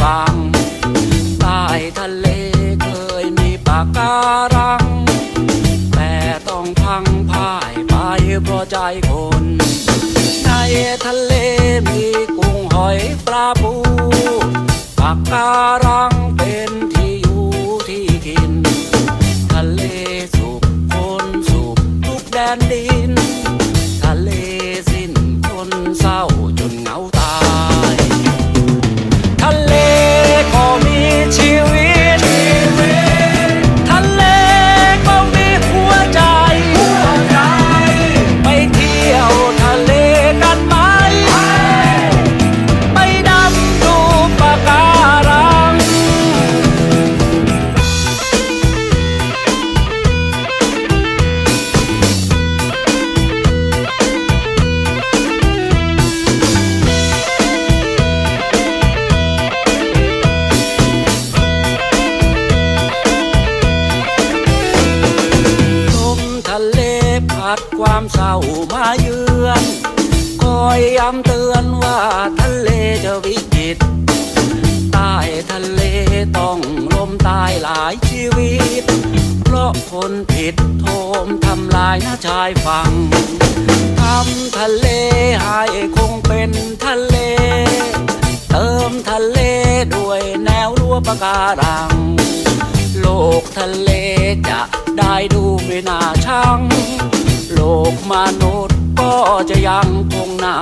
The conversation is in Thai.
ฝั่งใต้ทะเลเคยมีปากการัง แต่ต้องพังพ่ายไปเพราะใจคน ในทะเลมีกุ้งหอยปลาปูปากการังเป็นที่อยู่ที่กิน ทะเลสุขคนสุขทุกแดนดี เศร้ามาเยือน คอยย้ำเตือนว่าทะเลจะวิกฤตใต้ทะเลต้องลมตายหลายชีวิต เพราะคนผิดโทมทำลายหน้าชายฝั่งทำทะเลให้คงเป็นทะเล เติมทะเลด้วยแนวรั้วปะการัง โลกทะเลจะได้ดูไม่น่าชัง กมนุษย์ก็จะยังคงน่า